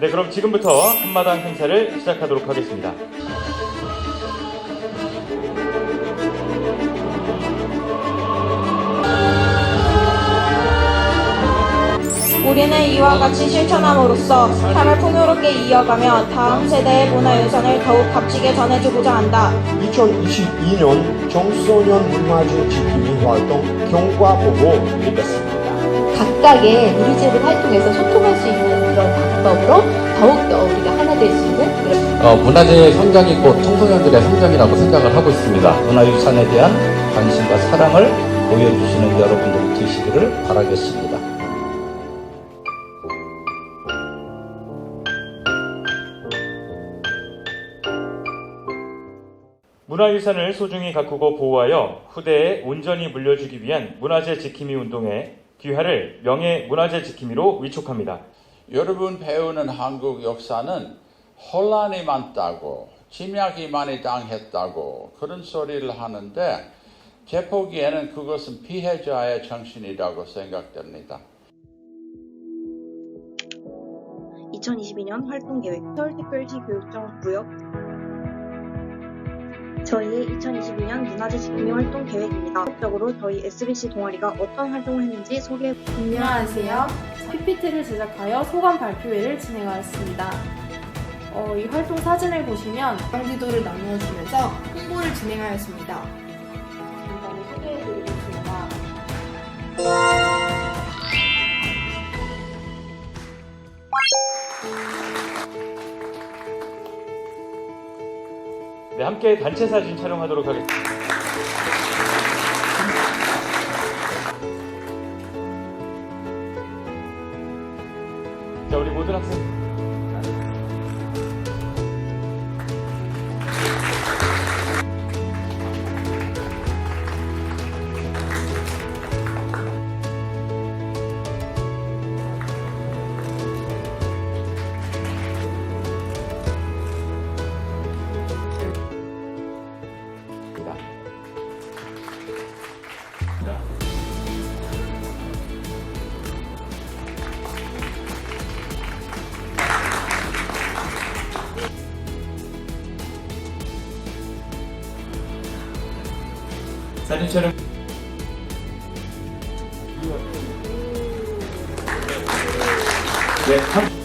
네, 그럼 지금부터 한마당 행사를 시작하도록 하겠습니다. 우리는 이와 같이 실천함으로써 삶을 풍요롭게 이어가며 다음 세대의 문화 유산을 더욱 값지게 전해주고자 한다. 2022년 청소년 문화재 지킴이 활동 경과 보고 읽었습니다. 각각의 우리 집을 활동해서 그런 방법으로 더욱더 우리가 하나 될 수 있는 그런 어, 문화재의 성장이 곧 청소년들의 성장이라고 생각을 하고 있습니다. 문화유산에 대한 관심과 사랑을 보여주시는 여러분들이 되시기를 바라겠습니다. 문화유산을 소중히 가꾸고 보호하여 후대에 온전히 물려주기 위한 문화재 지킴이 운동의 귀하를 명예 문화재 지킴이로 위촉합니다. 여러분 배우는 한국 역사는 혼란이 많다고 침략이 많이 당했다고 그런 소리를 하는데 제 보기에는 그것은 피해자의 정신이라고 생각됩니다. 2022년 활동계획 서울특별시 교육청 구역 저희의 2022년 문화재 지킴이 활동 계획입니다. 적으로 저희 SBC 동아리가 어떤 활동을 했는지 소개해 안녕하세요. PPT를 제작하여 소감 발표회를 진행하였습니다. 어, 이 활동 사진을 보시면 경지도를 나누어주면서 홍보를 진행하였습니다. 네, 함께 단체 사진 촬영하도록 하겠습니다. 자, 우리 모든 학생. 사진 촬영. 네, 한.